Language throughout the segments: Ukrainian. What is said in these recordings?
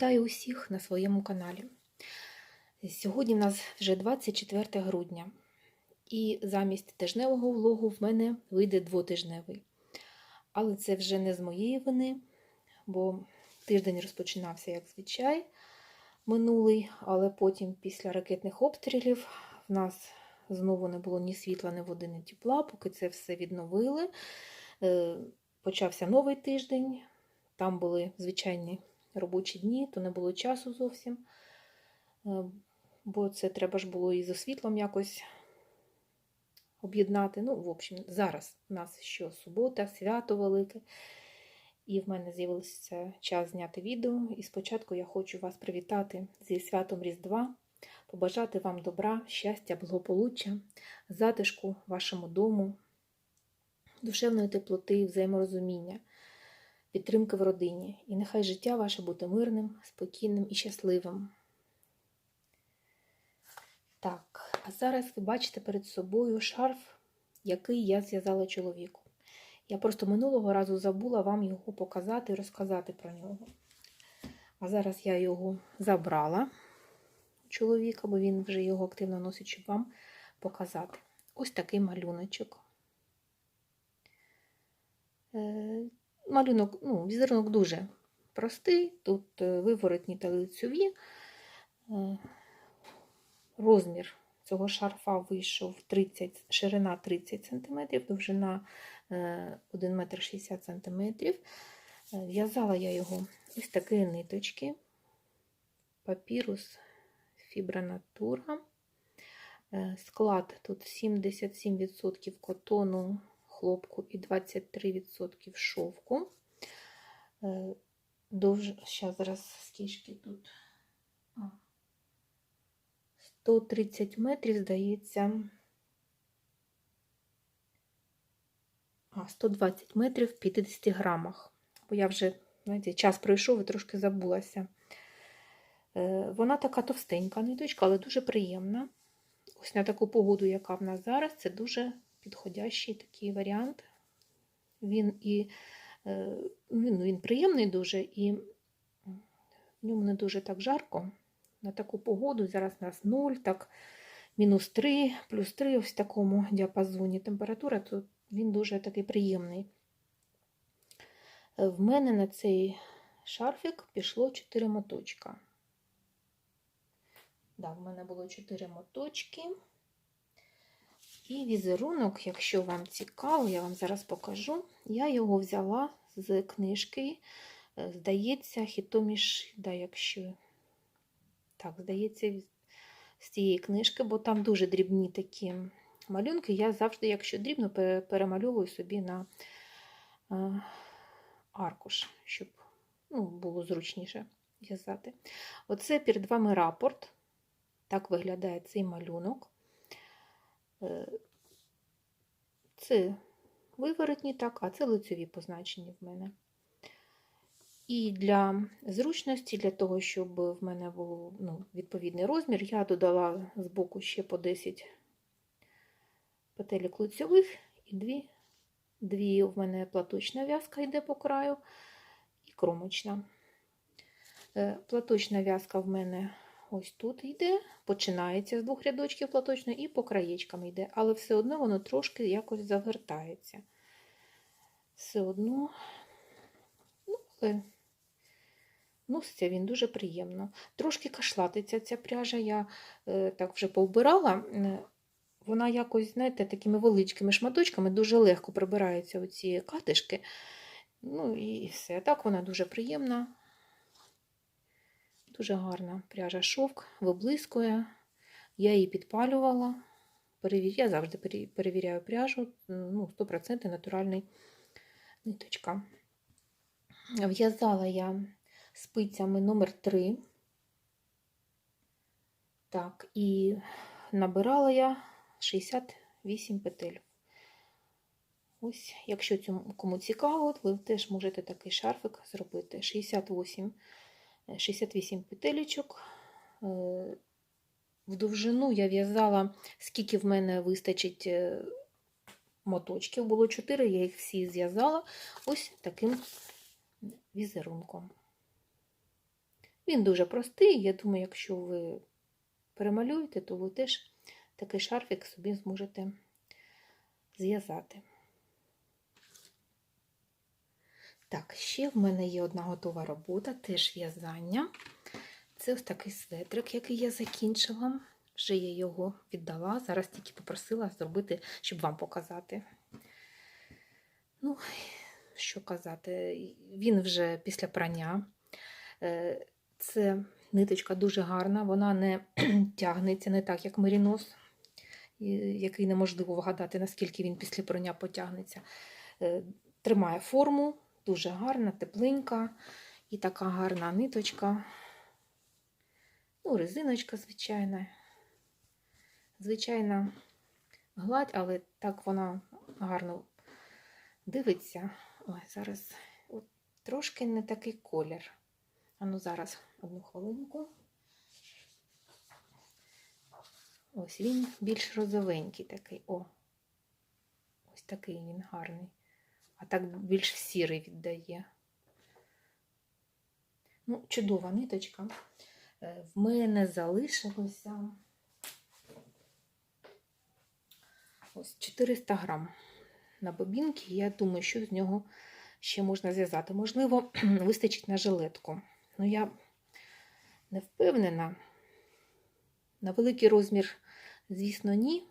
Вітаю усіх на своєму каналі. Сьогодні в нас вже 24 грудня, і замість тижневого влогу в мене вийде двотижневий. Але це вже не з моєї вини, бо тиждень розпочинався як звичай минулий, але потім, після ракетних обстрілів, в нас знову не було ні світла, ні води, ні тепла, поки це все відновили. Е, Почався новий тиждень, там були звичайні робочі дні, то не було часу зовсім. Е, Бо це треба ж було і за світлом якось об'єднати. Ну, в общем, зараз у нас що субота, свято велике. І в мене з'явився час зняти відео. І спочатку я хочу вас привітати зі святом Різдва, побажати вам добра, щастя, благополуччя, затишку вашому дому, душевної теплоти, взаєморозуміння підтримки в родині. І нехай життя ваше буде мирним, спокійним і щасливим. Так, а зараз ви бачите перед собою шарф, який я зв'язала чоловіку. Я просто минулого разу забула вам його показати і розказати про нього. А зараз я його забрала у чоловіка, бо він вже його активно носить, щоб вам показати. Ось такий малюночок. Е, Малюнок, ну, візерунок дуже простий. Тут е, виворотні та лицьові. Е, Розмір цього шарфа вийшов 30, ширина 30 см, довжина 1 метр 60 см. В'язала я його ось такої ниточки, папірус фібронатура. Е, Склад тут 77% котону, хлопку і 23% шовку. Е, Довж... Щас, зараз скільки тут. 130 метрів, здається. А, 120 метрів в 50 грамах. Бо я вже, знаєте, час пройшов і трошки забулася. Е, Вона така товстенька ниточка, але дуже приємна. Ось на таку погоду, яка в нас зараз, це дуже підходящий такий варіант. Він і е, він, він приємний дуже, і в ньому не дуже так жарко. На таку погоду зараз у нас 0, так, мінус 3, плюс 3 ось в такому діапазоні температура, то він дуже такий приємний. В мене на цей шарфік пішло 4 моточка. Да, в мене було 4 моточки. І візерунок, якщо вам цікаво, я вам зараз покажу. Я його взяла з книжки, здається, Хітоміш, да, якщо так, здається, з цієї книжки, бо там дуже дрібні такі малюнки. Я завжди, якщо дрібно, перемальовую собі на аркуш, щоб ну, було зручніше в'язати. Оце перед вами рапорт. Так виглядає цей малюнок. Е, це виворотні так, а це лицеві позначені в мене. І для зручності, для того, щоб в мене був ну, відповідний розмір, я додала з боку ще по 10 петелек лицьових і дві, дві в мене платочна в'язка йде по краю і кромочна. Е, платочна в'язка в мене ось тут йде, починається з двох рядочків платочної і по краєчкам йде, але все одно воно трошки якось завертається. Все одно, ну, але носиться він дуже приємно. Трошки кашлатиться ця пряжа, я е, так вже повбирала. Вона якось, знаєте, такими величкими шматочками дуже легко прибираються оці катишки. Ну і все. Так вона дуже приємна. Дуже гарна пряжа шовк, виблискує. Я її підпалювала. Я завжди перевіряю пряжу, ну, 100% натуральний ниточка. В'язала я спицями номер 3 Так, і набирала я 68 петель. Ось, якщо цьому кому цікаво, ви теж можете такий шарфик зробити. 68 68 петелечок. Е, в довжину я в'язала, скільки в мене вистачить е, моточків. Було 4, я їх всі зв'язала ось таким візерунком. Він дуже простий. Я думаю, якщо ви перемалюєте, то ви теж такий шарфік собі зможете зв'язати. Так, ще в мене є одна готова робота, теж в'язання. Це ось такий светрик, який я закінчила. Вже я його віддала. Зараз тільки попросила зробити, щоб вам показати. Ну, що казати, він вже після прання. Е, Це ниточка дуже гарна, вона не тягнеться, не так, як мерінос, який неможливо вгадати, наскільки він після прання потягнеться. Е, Тримає форму, дуже гарна, тепленька і така гарна ниточка. Ну, резиночка, звичайна. Звичайна гладь, але так вона гарно дивиться. Ой, зараз от, трошки не такий колір. А ну зараз одну хвилинку. Ось він більш розовенький такий. О. Ось такий він гарний. А так більш сірий віддає. Ну, чудова ниточка. Е, В мене залишилося ось 400 грам на бобінки. Я думаю, що з нього ще можна зв'язати. Можливо, вистачить на жилетку. Ну, я не впевнена. На великий розмір, звісно, ні.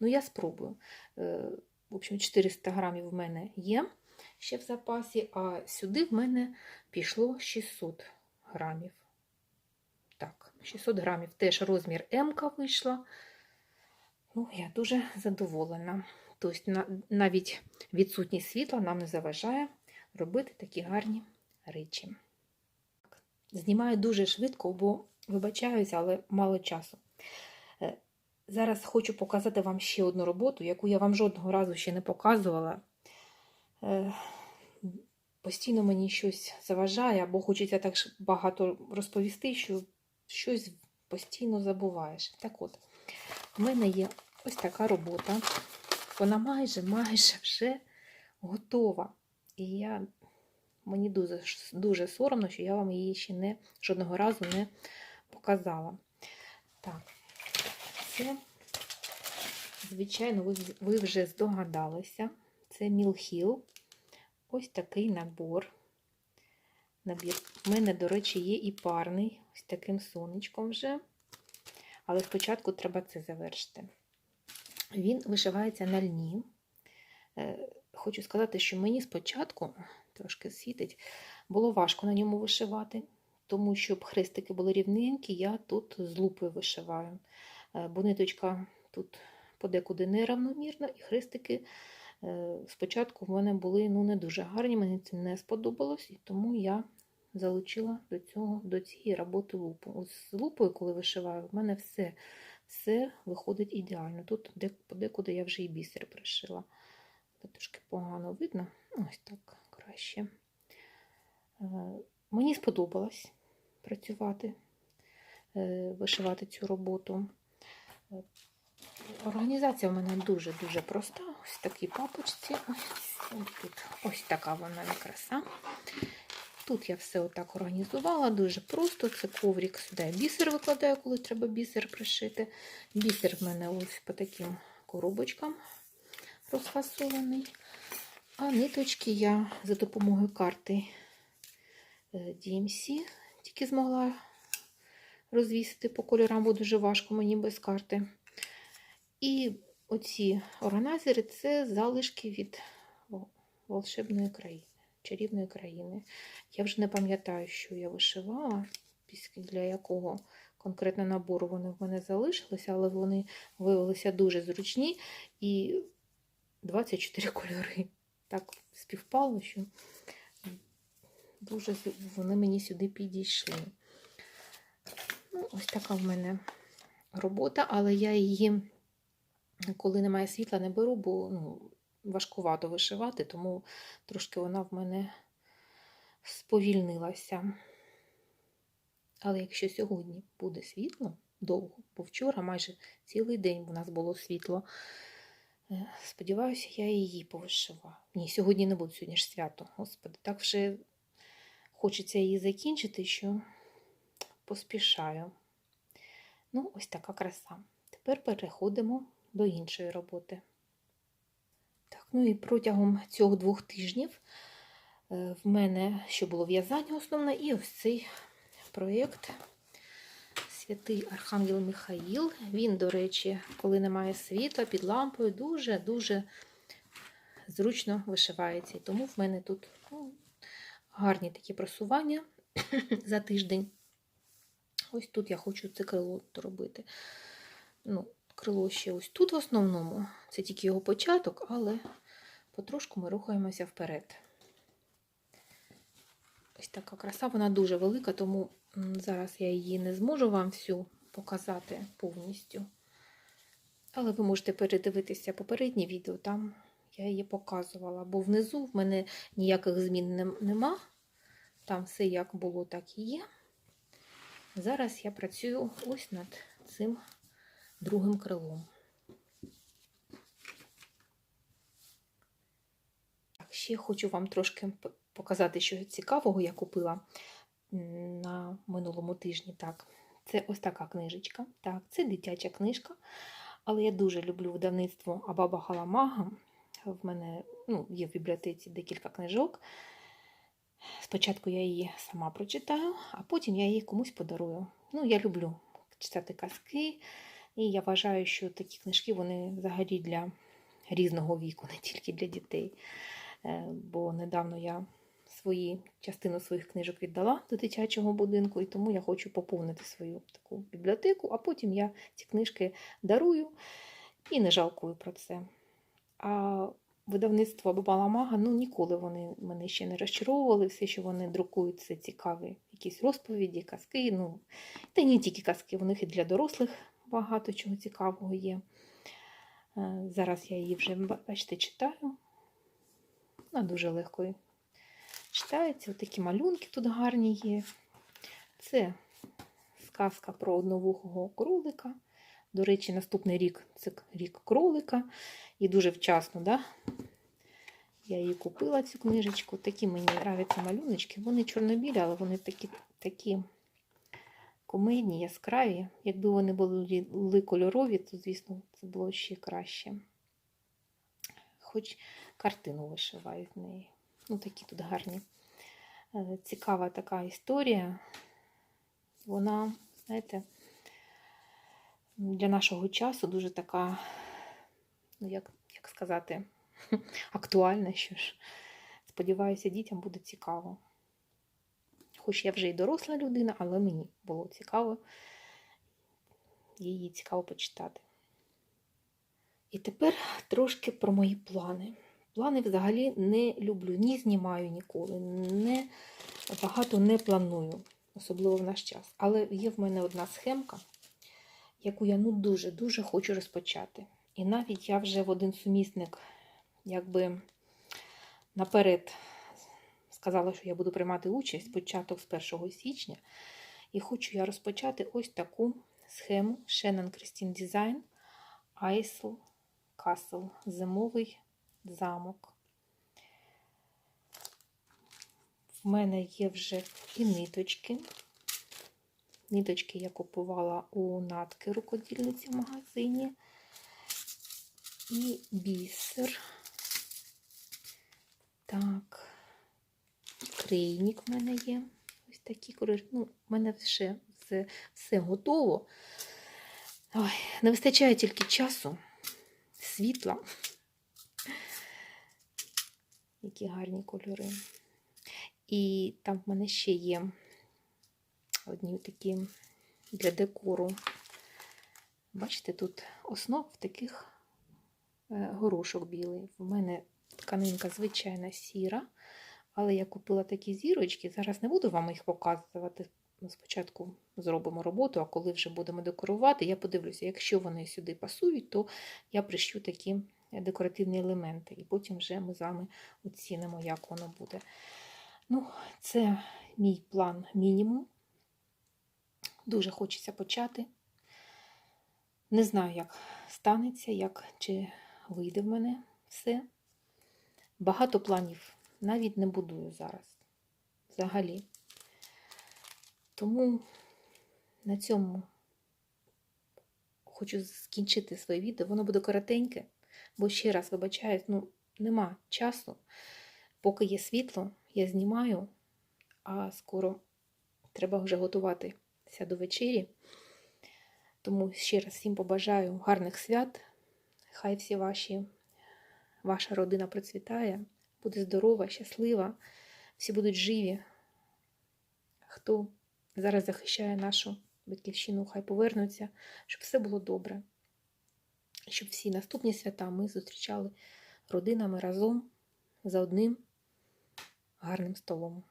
Ну, я спробую. В общем, 400 грамів в мене є ще в запасі, а сюди в мене пішло 600 грамів. Так, 600 грамів. Теж розмір М вийшла. Ну, я дуже задоволена. Тобто навіть відсутність світла нам не заважає робити такі гарні речі. Знімаю дуже швидко, бо вибачаюся, але мало часу. Зараз хочу показати вам ще одну роботу, яку я вам жодного разу ще не показувала. Е, Постійно мені щось заважає, або хочеться так багато розповісти, що щось постійно забуваєш. Так от, в мене є ось така робота. Вона майже майже вже готова. І я, мені дуже, дуже соромно, що я вам її ще не, жодного разу не показала. Так, це, звичайно, ви, ви вже здогадалися. Це Мілхіл. Ось такий набор. Набір. У мене, до речі, є і парний, ось таким сонечком вже. Але спочатку треба це завершити. Він вишивається на льні. Е, Хочу сказати, що мені спочатку, трошки світить, було важко на ньому вишивати, тому щоб хрестики були рівненькі, я тут з лупою вишиваю. Е, Бо ниточка тут подекуди неравномірна, і хрестики е, спочатку в мене були ну, не дуже гарні, мені це не сподобалось, і тому я залучила до цього, до цієї роботи лупу. Ось з лупою, коли вишиваю, в мене все, все виходить ідеально. Тут подекуди я вже і бісер пришила. Це трошки погано видно. Ось так краще. Е, Мені сподобалось працювати, вишивати цю роботу. Організація в мене дуже-дуже проста. Ось такі папочці. Ось, ось тут. Ось така вона не краса. Тут я все отак організувала, дуже просто. Це коврик сюди. я Бісер викладаю, коли треба бісер пришити. Бісер в мене ось по таким коробочкам розфасований. А ниточки я за допомогою карти е, DMC тільки змогла розвісити по кольорам, бо дуже важко мені без карти. І оці органайзери це залишки від волшебної країни, чарівної країни. Я вже не пам'ятаю, що я вишивала, для якого конкретно набору вони в мене залишилися, але вони виявилися дуже зручні. І 24 кольори. Так співпало, що дуже вони мені сюди підійшли. Ну, ось така в мене робота, але я її, коли немає світла, не беру, бо ну, важкувато вишивати, тому трошки вона в мене сповільнилася. Але якщо сьогодні буде світло довго, бо вчора майже цілий день у нас було світло, Е, Сподіваюся, я її повишиваю. Ні, сьогодні не буде, сьогодні ж свято. Господи, так вже хочеться її закінчити, що поспішаю. Ну, ось така краса. Тепер переходимо до іншої роботи. Так, ну і протягом цих двох тижнів е, в мене ще було в'язання основне, і ось цей проєкт Святий Архангел Михаїл. Він, до речі, коли немає світла під лампою, дуже-дуже зручно вишивається. І тому в мене тут ну, гарні такі просування за тиждень. Ось тут я хочу це крило робити. Ну, крило ще ось тут в основному. Це тільки його початок, але потрошку ми рухаємося вперед. Ось така краса, вона дуже велика, тому зараз я її не зможу вам всю показати повністю. Але ви можете передивитися попереднє відео, там я її показувала, бо внизу в мене ніяких змін нема. Там все як було, так і є. Зараз я працюю ось над цим другим крилом. Так, ще хочу вам трошки показати, що цікавого я купила на минулому тижні. Так, це ось така книжечка. Так, це дитяча книжка. Але я дуже люблю видавництво Абаба Халамага. В мене ну, є в бібліотеці декілька книжок. Спочатку я її сама прочитаю, а потім я її комусь подарую. Ну, я люблю читати казки, і я вважаю, що такі книжки вони взагалі для різного віку, не тільки для дітей. Бо недавно я свої частину своїх книжок віддала до дитячого будинку, і тому я хочу поповнити свою таку бібліотеку, а потім я ці книжки дарую і не жалкую про це. А видавництво Бабаламага, ну ніколи вони мене ще не розчаровували. Все, що вони друкують, це цікаві якісь розповіді, казки. ну, Та не тільки казки, у них і для дорослих багато чого цікавого є. Зараз я її вже, бачите, читаю. Вона дуже легко читається. Ось такі малюнки тут гарні є. Це сказка про одновухого кролика. До речі, наступний рік це рік кролика. І дуже вчасно, да? я її купила, цю книжечку. Такі мені нравляться малюночки. Вони чорнобілі, але вони такі такі комедні, яскраві. Якби вони були кольорові, то, звісно, це було ще краще. Хоч картину вишиваю в неї. Ну, такі тут гарні. Цікава така історія. Вона, знаєте, для нашого часу дуже така, ну, як, як сказати, актуальна, що ж. Сподіваюся, дітям буде цікаво. Хоч я вже й доросла людина, але мені було цікаво, її цікаво почитати. І тепер трошки про мої плани. Плани взагалі не люблю, ні знімаю ніколи, не, багато не планую, особливо в наш час. Але є в мене одна схемка, яку я ну дуже-дуже хочу розпочати. І навіть я вже в один сумісник, якби наперед сказала, що я буду приймати участь початок з 1 січня. І хочу я розпочати ось таку схему Shannon Christine Design Isle Castle зимовий замок. В мене є вже і ниточки. Ниточки я купувала у натки рукодільниці в магазині. І бісер. Так, крейник в мене є. Ось такі. Ну, в мене все, все, все готово. Ой, не вистачає тільки часу, світла. Які гарні кольори. І там в мене ще є одні такі для декору. Бачите, тут основ таких е, горошок білий. В мене тканинка звичайна сіра, але я купила такі зірочки. Зараз не буду вам їх показувати. Ми спочатку зробимо роботу, а коли вже будемо декорувати, я подивлюся, якщо вони сюди пасують, то я прищу такі декоративні елементи. І потім вже ми з вами оцінимо, як воно буде. Ну, це мій план мінімум. Дуже хочеться почати. Не знаю, як станеться, як чи вийде в мене все. Багато планів навіть не будую зараз. Взагалі. Тому на цьому хочу скінчити своє відео. Воно буде коротеньке, бо ще раз вибачаюсь, ну, нема часу. Поки є світло, я знімаю, а скоро треба вже готуватися до вечері. Тому ще раз всім побажаю гарних свят. Хай всі ваші, ваша родина процвітає, буде здорова, щаслива, всі будуть живі. Хто зараз захищає нашу батьківщину, хай повернуться, щоб все було добре. Щоб всі наступні свята ми зустрічали родинами разом за одним гарним столом.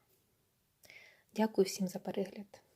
Дякую всім за перегляд.